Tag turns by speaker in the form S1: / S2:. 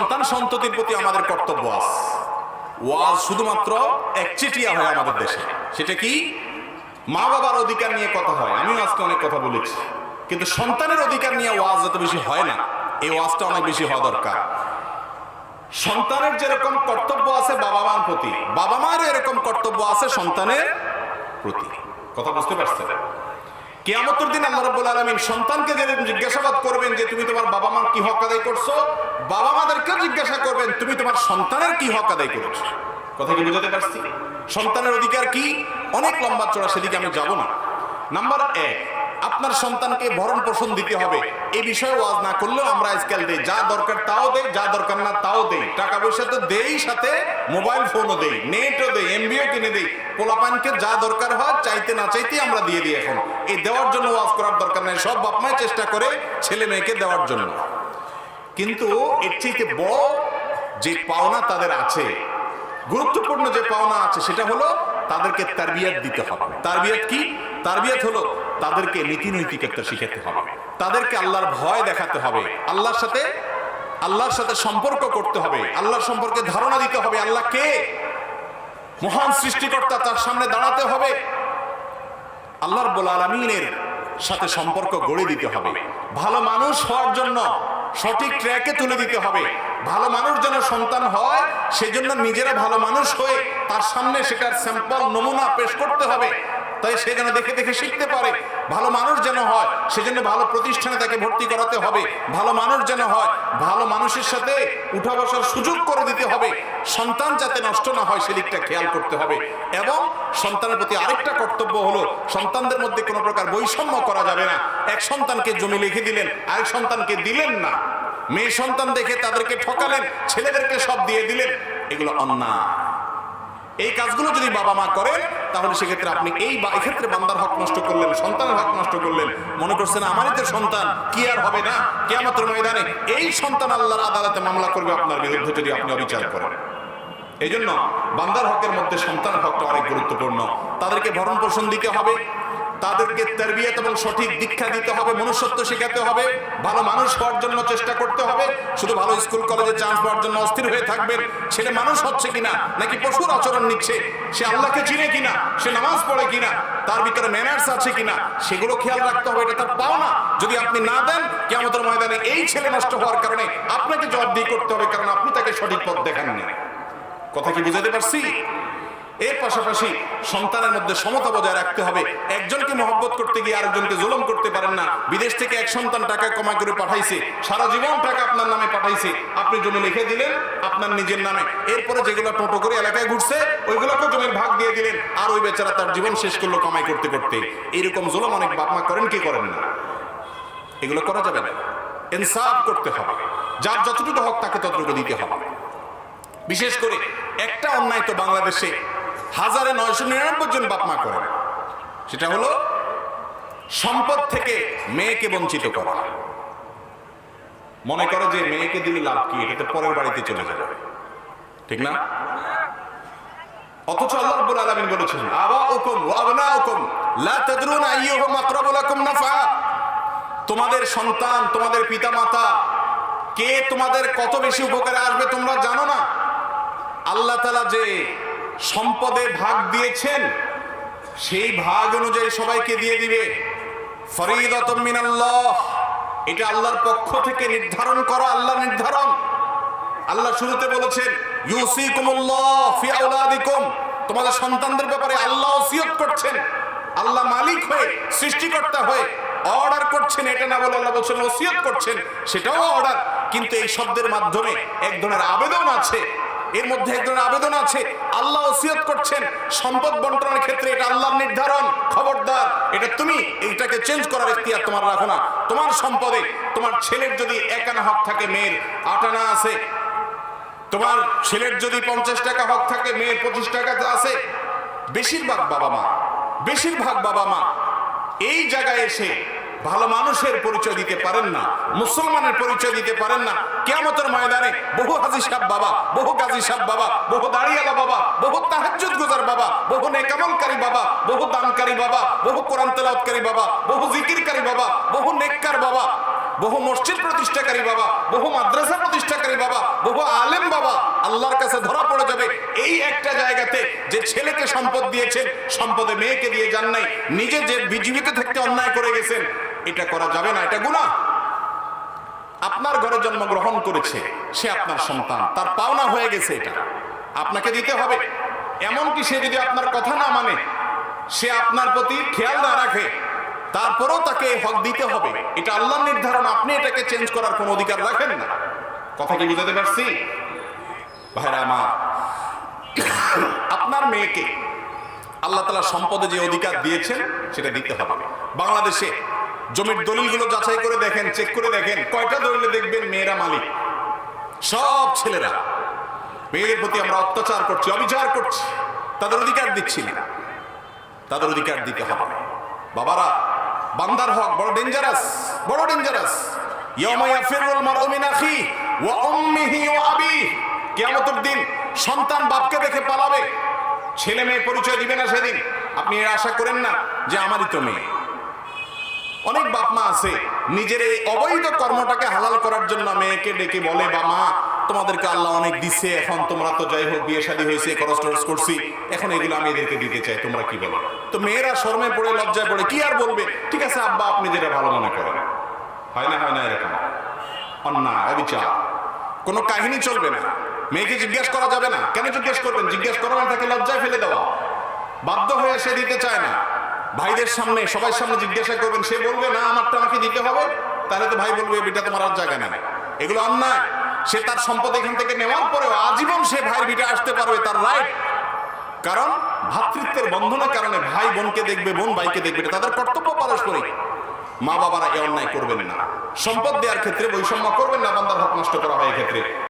S1: সন্তান সন্ততির প্রতি আমাদের কর্তব্য আছে। ওয়াজ শুধুমাত্র একচেটিয়া হয় আমাদের দেশে। সেটা কি? মা বাবার অধিকার নিয়ে কথা হয়। আমিও আজকে অনেক কথা বলেছি। কিন্তু সন্তানের অধিকার নিয়ে ওয়াজ যত বেশি হয় না। এই ওয়াজটা অনেক বেশি হওয়া দরকার। সন্তানের যেরকম কর্তব্য আছে বাবা মার প্রতি, বাবা মার এরকম কর্তব্য আছে সন্তানের প্রতি। কথা বুঝতে পারছেন? কেয়ামতের দিন আল্লাহ রাব্বুল আলামিন সন্তানকে যেরকম জিজ্ঞাসাবাদ করবেন যে তুমি তোমার বাবা মার কি হক আদায় করছ বাবা মাদেরকেও জিজ্ঞাসা করবেন তুমি তোমার সন্তানের কি হক আদায় করেছ। কথা কি বুঝাতে পারছি? সন্তানের অধিকার কি? অনেক লম্বা চড়া সেদিকে আমি যাব না। নাম্বার এক আপনার সন্তানকে ভরণ পোষণ দিতে হবে। এই বিষয়ে ওয়াজ না করলেও আমরা আজকাল দেই। যা দরকার তাও দেই, যা দরকার না তাও দেই। টাকা পয়সা তো দেই সাথে, মোবাইল ফোনও দেই, নেটও দেই, এমবিও কিনে দেই। পোলাপানকে যা দরকার হয়, চাইতে না চাইতে আমরা দিয়ে দিই এখন। এই দেওয়ার জন্য ওয়াজ করার দরকার নেই। সব বাপ মাই চেষ্টা করে ছেলে মেয়েকে দেওয়ার জন্য। কিন্তু এর চাইতে বড় যে পাওনা তাদের আছে, গুরুত্বপূর্ণ যে পাওনা আছে, সেটা হলো তাদেরকে তারবিয়াত দিতে হবে। তারবিয়াত কি? তারবিয়াত হলো তাদেরকে নীতি নৈতিকতা শিখাতে হবে। তাদেরকে আল্লাহর ভয় দেখাতে হবে। আল্লাহর সাথে আল্লাহর সাথে সম্পর্ক করতে হবে। আল্লাহর সম্পর্কে ধারণা দিতে হবে আল্লাহ কে? মহান সৃষ্টিকর্তা তার সামনে দাঁড়াতে হবে। আল্লাহর রব্বুল আলমিনের সাথে সম্পর্ক গড়ে দিতে হবে। ভালো মানুষ হওয়ার জন্য সঠিক ট্র্যাকে তুলে দিতে হবে। ভালো মানুষ যেন সন্তান হয়, সেজন্য নিজেরা ভালো মানুষ হয়ে তার সামনে সেটার স্যাম্পল, নমুনা পেশ করতে হবে। তাই সে যেন দেখে দেখে শিখতে পারে, ভালো মানুষ যেন হয়, সেজন্য ভালো প্রতিষ্ঠানে তাকে ভর্তি করাতে হবে। ভালো মানুষ যেন হয়, ভালো মানুষের সাথে উঠা বসার সুযোগ করে দিতে হবে। সন্তান যাতে নষ্ট না হয় সেদিকটা খেয়াল করতে হবে। এবং সন্তানের প্রতি আরেকটা কর্তব্য হলো, সন্তানদের মধ্যে কোনো প্রকার বৈষম্য করা যাবে না। এক সন্তানকে জমি লিখে দিলেন, আরেক সন্তানকে দিলেন না। মেয়ে সন্তান দেখে তাদেরকে ঠকালেন, ছেলেদেরকে সব দিয়ে দিলেন, এগুলো অন্যায়। এই কাজগুলো যদি বাবা মা করেন তাহলে সেক্ষেত্রে আপনি এই বা এক্ষেত্রে বান্দার হক নষ্ট করলেন, সন্তানের হক নষ্ট করলেন, মনে করছেন আমারই তো সন্তান, কি আর হবে না? কেয়ামতের ময়দানে এই সন্তান আল্লাহর আদালতে মামলা করবে আপনার বিরুদ্ধে যদি আপনি অবিচার করেন। এই জন্য বান্দার হকের মধ্যে সন্তানের হকটা অনেক গুরুত্বপূর্ণ। তাদেরকে ভরণ পোষণ দিতে হবে তাদেরকে তারবিয়ত এবং সঠিক দীক্ষা দিতে হবে, মনুষ্যত্ব শেখাতে হবে, ভালো মানুষ হওয়ার জন্য চেষ্টা করতে হবে। শুধু ভালো স্কুল, কলেজে চান্স পাওয়ার জন্য অস্থির হয়ে থাকবেন। ছেলে মানুষ হচ্ছে কিনা, নাকি পশুর আচরণ নিচ্ছে? সে আল্লাহকে চিনে কিনা, সে নামাজ পড়ে কিনা, তার ভিতরে ম্যানার্স আছে কিনা, সেগুলো খেয়াল রাখতে হবে, এটা তার পাওনা। যদি আপনি না দেন কে কেমতের ময়দানে এই ছেলে নষ্ট হওয়ার কারণে আপনাকে জবাবদিহি করতে হবে, কারণ আপনি তাকে সঠিক পথ দেখাননি। কথা কি বুঝাতে পারছি? এর পাশাপাশি সন্তানের মধ্যে সমতা বজায় রাখতে হবে। একজনকে মহব্বত করতে গিয়ে আরেকজনকে জুলুম করতে পারেন না। বিদেশ থেকে এক সন্তান টাকা কমা করে পাঠাইছে, সারা জীবন টাকা আপনার নামে পাঠাইছে। আপনি জমি লিখে দিলেন, আপনার নিজের নামে। এরপরে যেগুলো টোটো করে এলাকায় ঘুরছে ওইগুলোকে জমির ভাগ দিয়ে দিলেন। আর ওই বেচারা তার জীবন শেষ করল কামাই করতে করতে। এইরকম জুলুম অনেক বাপ মা করেন, কি করেন না? এগুলো করা যাবে না। ইনসাফ করতে হবে। যার যতটুকু হক তাকে ততটুকু দিতে হবে। বিশেষ করে একটা অন্যায় তো বাংলাদেশে হাজারে নয়শো নিরানব্বই জন বাপমা করেন। সেটা হলো সম্পদ থেকে মেয়েকে বঞ্চিত করা। মনে করো যে মেয়েকে দিলে লাভ কি? এটা পরের বাড়িতে চলে যাবে। ঠিক না? অথচ আল্লাহ রাব্বুল আলামিন বলেছেন, আবাউকুম ওয়া আবনাউকুম, লা তাদরুনা আইয়ুহুম আকরাবু লাকুম নাফা তোমাদের সন্তান, তোমাদের পিতামাতা, কে তোমাদের কত বেশি উপকারে আসবে তোমরা জানো না? আল্লাহ তালা যে সম্পদে ভাগ দিয়েছেন, সেই ভাগ অনুযায়ী সবাইকে দিয়ে দিবে। এটা আল্লাহর পক্ষ থেকে নির্ধারণ করা আল্লাহ নির্ধারণ। আল্লাহ শুরুতে বলেছেন আওলাদিকুম। তোমাদের সন্তানদের ব্যাপারে আল্লাহ করছেন। আল্লাহ মালিক হয়ে, সৃষ্টিকর্তা হয়ে অর্ডার করছেন, এটা না বলে আল্লাহ বলছেন ওসিয়ত করছেন, সেটাও অর্ডার। কিন্তু এই শব্দের মাধ্যমে এক ধরনের আবেদন আছে এর মধ্যে এক ধরনের আবেদন আছে। আল্লাহ ওসিয়ত করছেন। সম্পদ বন্টনের ক্ষেত্রে এটা আল্লাহর নির্ধারণ। খবরদার, এটা তুমি, এইটাকে চেঞ্জ করার ইখতিয়ার তোমার রাখো না। তোমার সম্পদে, তোমার ছেলের যদি এক আনা হক থাকে মেয়ের, আট আনা আছে। তোমার ছেলের যদি পঞ্চাশ টাকা হক থাকে মেয়ের পঁচিশ টাকা আছে। বেশিরভাগ বাবা মা, বেশিরভাগ বাবা মা এই জায়গায় এসে ভালো মানুষের পরিচয় দিতে পারেন না মুসলমানের পরিচয় দিতে পারেন না কেমতের ময়দানে বহু হাজি সাহ বাবা বহু গাজী সাহ বাবা বহু দাঁড়িয়ালা বাবা বহু তাহাজ্জুদ গুজার বাবা বহু নেকামলকারী বাবা বহু দানকারী বাবা বহু কোরআন তেলাওয়াতকারী বাবা বহু জিকিরকারী বাবা বহু নেককার বাবা বহু মসজিদ প্রতিষ্ঠাকারী বাবা বহু মাদ্রাসা প্রতিষ্ঠাকারী বাবা বহু আলেম বাবা আল্লাহর কাছে ধরা পড়ে যাবে এই একটা জায়গাতে যে ছেলেকে সম্পদ দিয়েছেন সম্পদে মেয়েকে দিয়ে যান নাই নিজে যে বিজীবিত থাকতে অন্যায় করে গেছেন এটা করা যাবে না, এটা গুনাহ। আপনার ঘরে জন্মগ্রহণ করেছে, সে আপনার সন্তান। তার পাওনা হয়ে গেছে এটা। আপনাকে দিতে হবে। এমনকি সে যদি আপনার কথা না মানে সে আপনার প্রতি খেয়াল না রাখে, তারপরেও তাকে হক দিতে হবে। এটা আল্লাহর নির্ধারণ। আপনি এটাকে চেঞ্জ করার কোনো অধিকার রাখেন না। কথা কি বুঝাতে পারছি? ভাইরা আমার, আপনার মেয়েকে আল্লাহ তালা সম্পদে যে অধিকার দিয়েছেন, সেটা দিতে হবে। বাংলাদেশে জমির দলিলগুলো যাচাই করে দেখেন চেক করে দেখেন কয়টা দলিলে দেখবেন মেয়েরা মালিক? সব ছেলেরা। মেয়েদের প্রতি আমরা অত্যাচার করছি অবিচার করছি। তাদের অধিকার দিচ্ছি না। তাদের অধিকার দিতে হবে। বাবারা বান্দার হক বড় ডেঞ্জারাস বড় ডেঞ্জারাস কিয়ামতের দিন সন্তান বাপকে দেখে পালাবে। ছেলে মেয়ে পরিচয় দিবে না সেদিন। আপনি এর আশা করেন না যে আমারই তো মেয়ে। অনেক বাপ মা আছে। নিজের এই অবৈধ কর্মটাকে হালাল করার জন্য মেয়েকে ডেকে বলে বা মা, তোমাদেরকে আল্লাহ অনেক দিচ্ছে এখন তোমরা তো যাই হোক বিয়ে শাদী হয়েছে খরচ টরচ করছি, এখন এগুলো আমি এদেরকে দিতে চাই, তোমরা কি বলো? তো মেয়েরা শর্মে পড়ে, লজ্জায় পড়ে, কি আর বলবে? ঠিক আছে, আব্বা, আপনি যেটা ভালো মনে করেন। হয় না হয় না, এরকম। অন্যায়, অবিচার। কোনো কাহিনী চলবে না। মেয়েকে জিজ্ঞেস করা যাবে না? কেন জিজ্ঞেস করবেন? জিজ্ঞেস করাবেন তাকে লজ্জায় ফেলে দেওয়া। বাধ্য হয়ে সে দিতে চায় না। ভাইদের সামনে সবাই সামনে জিজ্ঞাসা করবেন, সে বলবে, না, আমারটা আমাকে দিতে হবে? তাহলে তো ভাই বলবে বিটা তোমার আর জায়গা নেই। এগুলো অন্যায়। সে তার সম্পদ এখান থেকে নেওয়ার পরেও আজীবন সে ভাই বিটা আসতে পারবে তার রাইট কারণ ভ্রাতৃত্বের বন্ধনের কারণে ভাই বোনকে দেখবে, বোন ভাইকে দেখবে তাদের কর্তব্য পারস্পরিক। মা বাবারা এ অন্যায় করবেন না। সম্পদ দেওয়ার ক্ষেত্রে বৈষম্য করবেন না, বান্দার হক নষ্ট করা হয় এক্ষেত্রে।